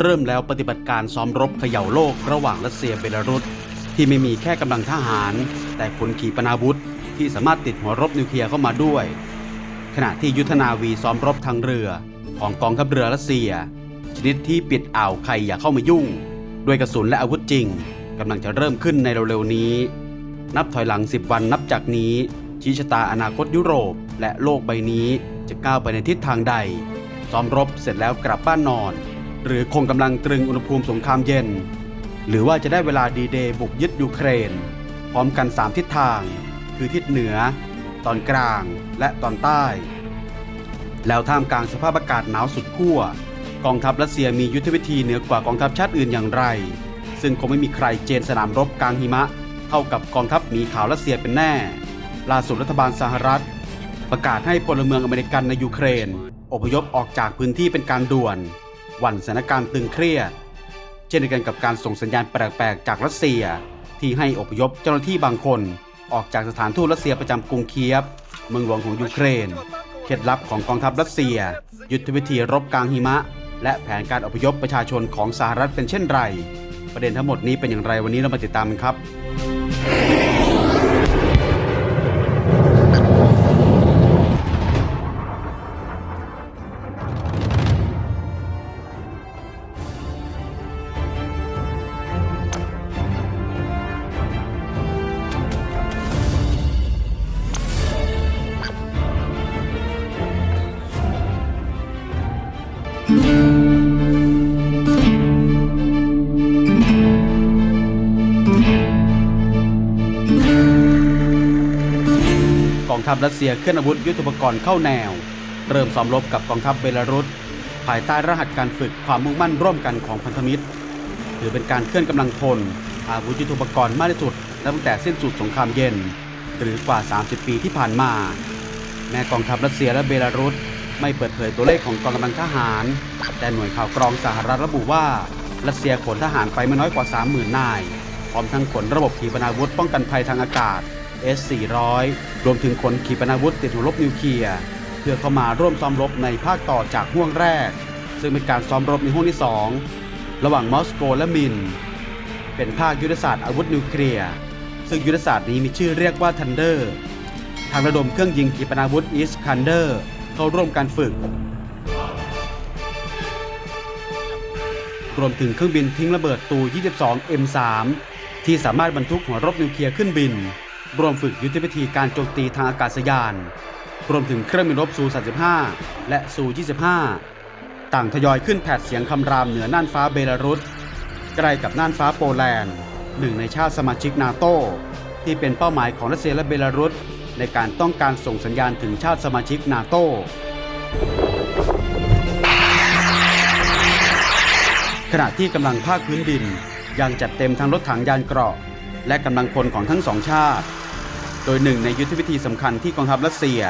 เริ่มแล้วปฏิบัติการซ้อมรบเขย่าโลกระหว่างรัสเซียเบลารุสที่ไม่มีแค่กำลังทหาร แต่คนขีปนาวุธที่สามารถติดหัวรบนิวเคลียร์เข้ามาด้วย ขณะที่ยุทธนาวีซ้อมรบทางเรือ ของกองทัพเรือรัสเซีย ชนิดที่ปิดอ่าวใครอย่าเข้ามายุ่ง ด้วยกระสุนและอาวุธจริงกำลังจะเริ่มขึ้นในเร็วๆนี้ นับถอยหลัง 10 วันนับจากนี้ชี้ชะตาอนาคตยุโรป และโลกใบนี้จะก้าวไปในทิศทางใด ซ้อมรบเสร็จแล้วกลับบ้านนอน หรือคงกำลังตรึงอุณหภูมิสงครามเย็น หรือว่าจะได้เวลาดีเดย์บุกยึดยูเครน พร้อมกัน 3 ทิศทาง คือทิศเหนือ ตอนกลางและตอนใต้ แล้วท่ามกลางสภาพอากาศหนาวสุดขั้วกองทัพรัสเซียมียุทธวิธีเหนือกว่ากองทัพชาติอื่นอย่างไร ซึ่งคงไม่มีใครเจนสนามรบกลางหิมะ เท่ากับกองทัพหมีขาวรัสเซียเป็นแน่ ล่าสุดรัฐบาลสหรัฐ ประกาศให้พลเมืองอเมริกันในยูเครน อพยพออกจากพื้นที่เป็นการด่วน หวั่นสถานการณ์ตึงเครียด เช่นเดียวกันกับการส่งสัญญาณแปลกๆจากรัสเซีย ที่ให้อพยพเจ้าหน้าที่บางคนออกจากสถานทูตรัสเซียประจำกรุงเคียฟ เมืองหลวงของยูเครน เคล็ดลับของกองทัพรัสเซีย ยุทธวิธีรบกลางหิมะ และแผนการอพยพประชาชนของสหรัฐเป็นเช่นไร ประเด็นทั้งหมดนี้เป็นอย่างไรวันนี้เรามาติดตามกันครับ องทัพรัสเซียเคลื่อนอาวุธยุทโธปกรณ์เข้าแนว เริ่มซ้อมรบกับกองทัพเบลารุสภายใต้รหัสการฝึกความมุ่งมั่นร่วมกันของพันธมิตรถือเป็นการเคลื่อนกำลังพลอาวุธยุทโธปกรณ์มากที่สุดตั้งแต่สิ้นสุดสงครามเย็น หรือกว่า 30 ปีที่ผ่านมาแม้กองทัพรัสเซียและเบลารุสไม่เปิดเผยตัวเลขของกองกำลังทหาร แต่หน่วยข่าวกรองสหรัฐระบุว่ารัสเซียขนทหารไปไม่น้อยกว่า 30,000 นาย พร้อมทั้งขนระบบขีปนาวุธป้องกันภัยทางอากาศ S-400 รวมถึงขนขีปนาวุธติดหัวรบนิวเคลียร์เพื่อเข้ามาร่วมซ้อมรบในภาคต่อจากห่วงแรก ซึ่งเป็นการซ้อมรบในห่วงที่ 2 ระหว่างมอสโกและมิน เป็นภาคยุทธศาสตร์อาวุธนิวเคลียร์ซึ่งยุทธศาสตร์นี้มีชื่อเรียกว่าทันเดอร์ทางระดมเครื่องยิงขีปนาวุธอีสคันเดอร์เข้าร่วมการฝึก รวมถึงเครื่องบินทิ้งระเบิดตู 22 M3 ที่สามารถบรรทุกหัวรบนิวเคลียร์ขึ้นบิน รวมฝึกยุทธวิธีการโจมตีทางอากาศยาน รวมถึงเครื่องบินรบซู 35 และซู 25 ต่างทยอยขึ้นแผดเสียงคำรามเหนือน่านฟ้าเบลารุส ใกล้กับน่านฟ้าโปแลนด์ หนึ่งในชาติสมาชิกนาโต ที่เป็นเป้าหมายของรัสเซียและเบลารุส ในการต้องการส่งสัญญาณถึงชาติสมาชิกนาโตขณะที่กำลังภาคพื้นดินยังจัดเต็มทั้งรถถังยานเกราะ และกำลังพลของทั้งสองชาติ โดยหนึ่งในยุทธวิธีสำคัญที่กองทัพรัสเซีย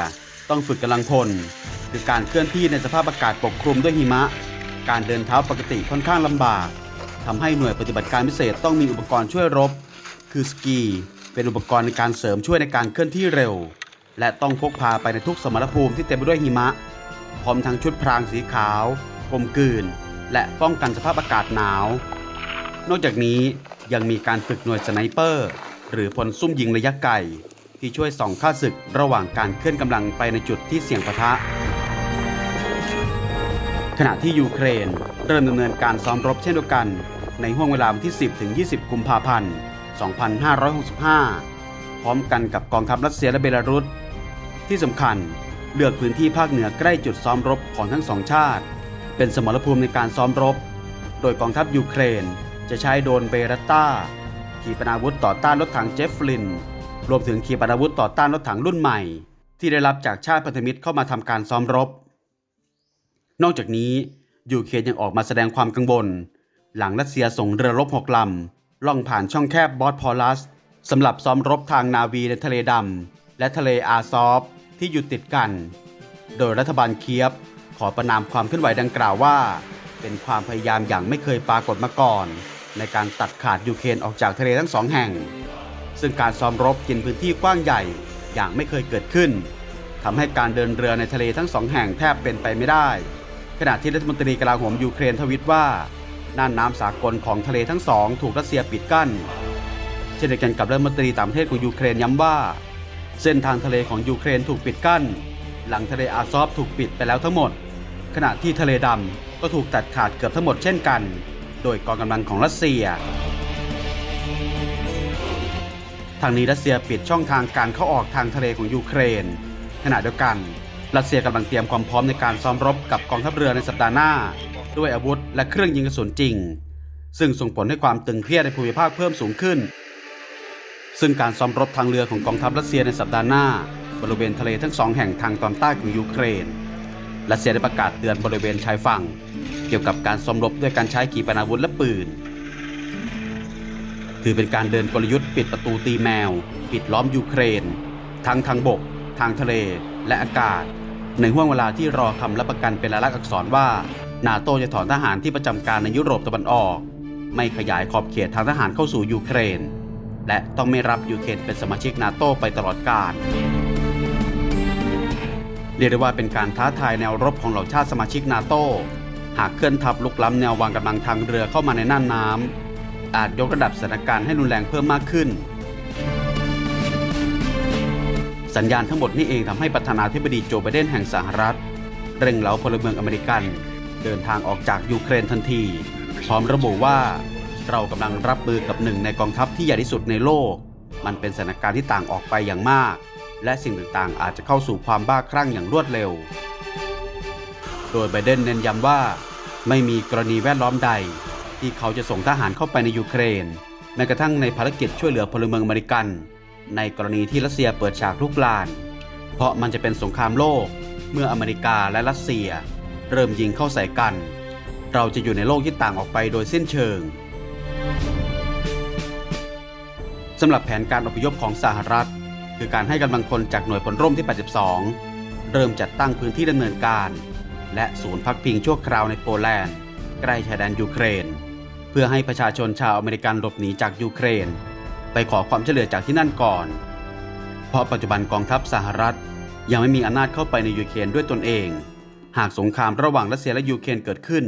ต้องฝึกกำลังพล คือการเคลื่อนที่ในสภาพอากาศปกคลุมด้วยหิมะ การเดินเท้าปกติค่อนข้างลำบากทำให้หน่วยปฏิบัติการพิเศษต้องมีอุปกรณ์ช่วยรบ คือสกี เป็นอุปกรณ์ในการเสริมช่วยในการเคลื่อนที่เร็ว และต้องพกพาไปในทุกสมรภูมิที่เต็มไปด้วยหิมะ พร้อมทั้งชุดพรางสีขาวกลมกลืน และป้องกันสภาพอากาศหนาว นอกจากนี้ยังมีการฝึกหน่วยสไนเปอร์ หรือพลซุ่มยิงระยะไกล ที่ช่วยส่องค่าศึกระหว่างการเคลื่อนกำลังไปในจุดที่เสี่ยงปะทะ ขณะที่ยูเครนเริ่มดำเนินการซ้อมรบเช่นเดียวกัน ในห่วงเวลาวันที่ 10 ถึง 20 กุมภาพันธ์ 2565 พร้อมกันกับกองทัพรัสเซียและเบลารุส ที่สำคัญเลือกพื้นที่ภาคเหนือใกล้จุดซ้อมรบของทั้งสองชาติ เป็นสมรภูมิในการซ้อมรบ โดยกองทัพยูเครน จะใช้โดนเบรตตาขีปนาวุธต่อต้านรถถังเจฟฟลิน รวมถึงขีปนาวุธต่อต้านรถถังรุ่นใหม่ ที่ได้รับจากชาติพันธมิตรเข้ามาทำการซ้อมรบ นอกจากนี้ยูเครนยังออกมาแสดงความกังวลหลังรัสเซียส่งเรือรบหกลำล่องผ่านช่องแคบบอสพอลัสสำหรับซ้อมรบทางนาวีในทะเลดำและทะเลอาซอฟที่อยู่ติดกัน โดยรัฐบาลเคียบขอประนามความเคลื่อนไหวดังกล่าวว่า เป็นความพยายามอย่างไม่เคยปรากฏมาก่อน ในการตัดขาดยูเครนออกจากทะเลทั้งสองแห่ง ซึ่งการซ้อมรบกินพื้นที่กว้างใหญ่อย่างไม่เคยเกิดขึ้นทำให้การเดินเรือในทะเลทั้งสองแห่งแทบเป็นไปไม่ได้ ขณะที่รัฐมนตรีกลาโหมยูเครนทวิตว่าน่านน้ำสากลของทะเลทั้งสองถูกรัสเซียปิดกั้น เช่นเดียวกันกับรัฐมนตรีต่างประเทศของยูเครนย้ำว่า เส้นทางทะเลของยูเครนถูกปิดกั้น หลังทะเลอาซอฟถูกปิดไปแล้วทั้งหมด ขณะที่ทะเลดำก็ถูกตัดขาดเกือบทั้งหมดเช่นกัน โดยกองกำลังของรัสเซีย ทางนี้รัสเซียปิดช่องทางการเข้าออกทางทะเลของยูเครน ขณะเดียวกัน รัสเซียกำลังเตรียมความพร้อมในการซ้อมรบกับกองทัพเรือในสัปดาห์หน้า ด้วยอาวุธและเครื่องยิงกระสุนจริง ซึ่งส่งผลให้ความตึงเครียดในภูมิภาคเพิ่มสูงขึ้น ซึ่งการซ้อมรบทางเรือของกองทัพรัสเซียในสัปดาห์หน้า บริเวณทะเลทั้งสองแห่งทางตอนใต้ของยูเครน รัสเซียได้ประกาศเตือนบริเวณชายฝั่ง เกี่ยวกับการซ้อมรบด้วยการใช้ขีปนาวุธและปืน ถือเป็นการเดินกลยุทธ์ปิดประตูตีแมว ปิดล้อมยูเครน ทั้งทางบก ทางทะเล และอากาศ ในห่วงเวลาที่รอคำรับประกันเป็นลายลักษณ์อักษรว่า นาโตจะถอนทหารที่ประจำการในยุโรปตะวันออก ไม่ขยายขอบเขตทางทหารเข้าสู่ยูเครน และต้องไม่รับยูเครนเป็นสมาชิกนาโตไปตลอดกาล เรียกได้ว่าเป็นการท้าทายแนวรบของเหล่าชาติสมาชิกนาโตหากเคลื่อนทัพลุกล้ำแนววางกำลังทางเรือเข้ามาในน่านน้ำอาจยกระดับสถานการณ์ให้รุนแรงเพิ่มมากขึ้น สัญญาณทั้งหมดนี้เองทำให้ประธานาธิบดีโจไบเดนแห่งสหรัฐ เร่งเร้าพลเมืองอเมริกัน เดินทางออกจากยูเครนทันที พร้อมระบุว่าเรากำลังรับมือกับหนึ่งในกองทัพที่ใหญ่ที่สุดในโลก มันเป็นสถานการณ์ที่ต่างออกไปอย่างมาก และสิ่งต่างๆ อาจจะเข้าสู่ความบ้าคลั่งอย่างรวดเร็ว โดยไบเดนเน้นย้ำว่าไม่มีกรณีแวดล้อมใด ที่เขาจะส่งทหารเข้าไปในยูเครนแม้กระทั่งในภารกิจช่วยเหลือพลเมืองอเมริกัน ในกรณีที่รัสเซียเปิดฉากลุกลาน เพราะมันจะเป็นสงครามโลก เมื่ออเมริกาและรัสเซีย เริ่มยิงเข้าใส่กัน เราจะอยู่ในโลกที่ต่างออกไปโดยสิ้นเชิงสำหรับแผนการอพยพของสหรัฐ คือการให้กำลังพลจากหน่วยพลร่มที่ 82 เริ่มจัดตั้งพื้นที่ดำเนินการ และศูนย์พักพิงชั่วคราวในโปแลนด์ ใกล้ชายแดนยูเครน เพื่อให้ประชาชนชาวอเมริกันหลบหนีจากยูเครน ไปขอความช่วยเหลือจากที่นั่นก่อน เพราะปัจจุบันกองทัพสหรัฐ ยังไม่มีอำนาจเข้าไปในยูเครนด้วยตนเอง หากสงครามระหว่างรัสเซียและยูเครนเกิดขึ้น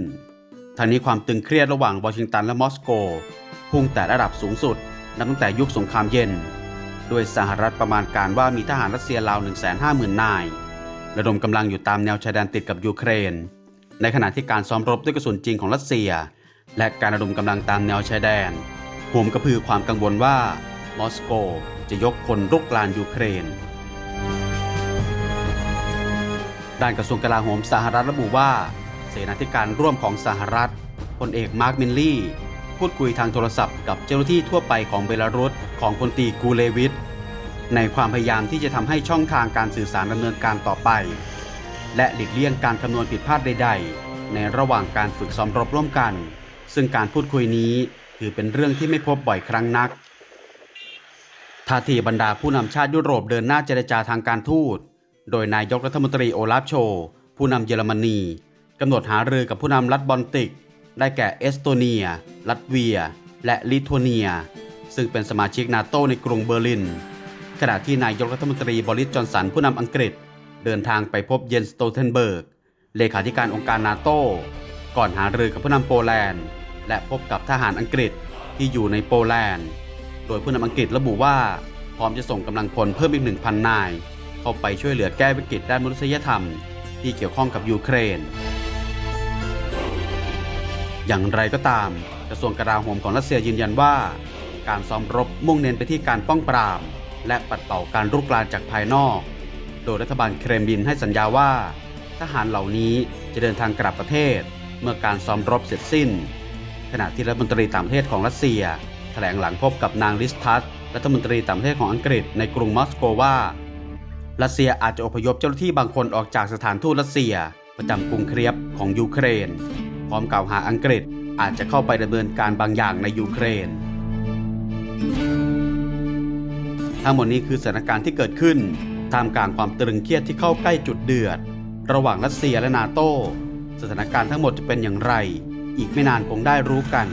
ทางนี้ความตึงเครียดระหว่างวอชิงตันและมอสโก พุ่งแต่ระดับสูงสุดนับตั้งแต่ยุคสงครามเย็น โดยสหรัฐประมาณการว่ามีทหารรัสเซียราว 150,000 นาย ระดมกำลังอยู่ตามแนวชายแดนติดกับยูเครน ในขณะที่การซ้อมรบด้วยกระสุนจริงของรัสเซีย และการระดมกำลังตามแนวชายแดนโหมกระพือความกังวลว่ามอสโกจะยกพลรุกรานยูเครน ด้านกระทรวงกลาโหมสหรัฐระบุว่า เสนาธิการร่วมของสหรัฐพลเอกมาร์คมินลี่ พูดคุยทางโทรศัพท์กับเจ้าหน้าที่ทั่วไปของเบลารุสของพลตีกูเลวิทในความพยายามที่จะทำให้ช่องทางการสื่อสารดำเนินการต่อไป และหลีกเลี่ยงการคำนวณผิดพลาดใด ๆ ในระหว่างการฝึกซ้อมรบร่วมกัน ซึ่งการพูดคุยนี้ถือเป็นเรื่องที่ไม่พบบ่อยครั้งนักท่าทีบรรดาผู้นำชาติยุโรปเดินหน้าเจรจาทางการทูต โดยนายกรัฐมนตรีโอลาฟโช ผู้นำเยอรมนีกำหนดหารือกับผู้นำรัฐบอลติก ได้แก่เอสโตเนีย ลัตเวีย และลิทัวเนีย ซึ่งเป็นสมาชิกนาโตในกรุงเบอร์ลิน ขณะที่นายกรัฐมนตรีบริสจอนสันผู้นำอังกฤษ เดินทางไปพบเยนสโตเทนเบิร์ก เลขาธิการองค์การนาโต ก่อนหารือกับผู้นำโปแลนด์ และพบกับทหารอังกฤษที่อยู่ในโปแลนด์ โดยผู้นำอังกฤษระบุว่า พร้อมจะส่งกำลังพลเพิ่มอีก 1,000 นาย เข้าไปช่วยเหลือแก้วิกฤตด้านมนุษยธรรม ที่เกี่ยวข้องกับยูเครน อย่างไรก็ตาม กระทรวงกลาโหมของรัสเซียยืนยันว่า การซ้อมรบมุ่งเน้นไปที่การป้องปราม และปัดเป่าการรุกรานจากภายนอก โดยรัฐบาลเครมลินให้สัญญาว่า ทหารเหล่านี้จะเดินทางกลับประเทศ เมื่อการซ้อมรบเสร็จสิ้น ขณะที่รัฐมนตรีต่างประเทศของรัสเซีย แถลงหลังพบกับนางลิสทัสรัฐมนตรีต่างประเทศของอังกฤษในกรุงมอสโกว่ารัสเซียอาจจะอพยพเจ้าหน้าที่บางคนออกจากสถานทูตรัสเซีย ประจำกรุงเครียบของยูเครน พร้อมกล่าวหาอังกฤษอาจจะเข้าไปดำเนินการบางอย่างในยูเครน ทั้งหมดนี้คือสถานการณ์ที่เกิดขึ้นท่ามกลางความตรึงเครียดที่เข้าใกล้จุดเดือด ระหว่างรัสเซียและนาโต สถานการณ์ทั้งหมดจะเป็นอย่างไร อีกไม่นานคงได้รู้กัน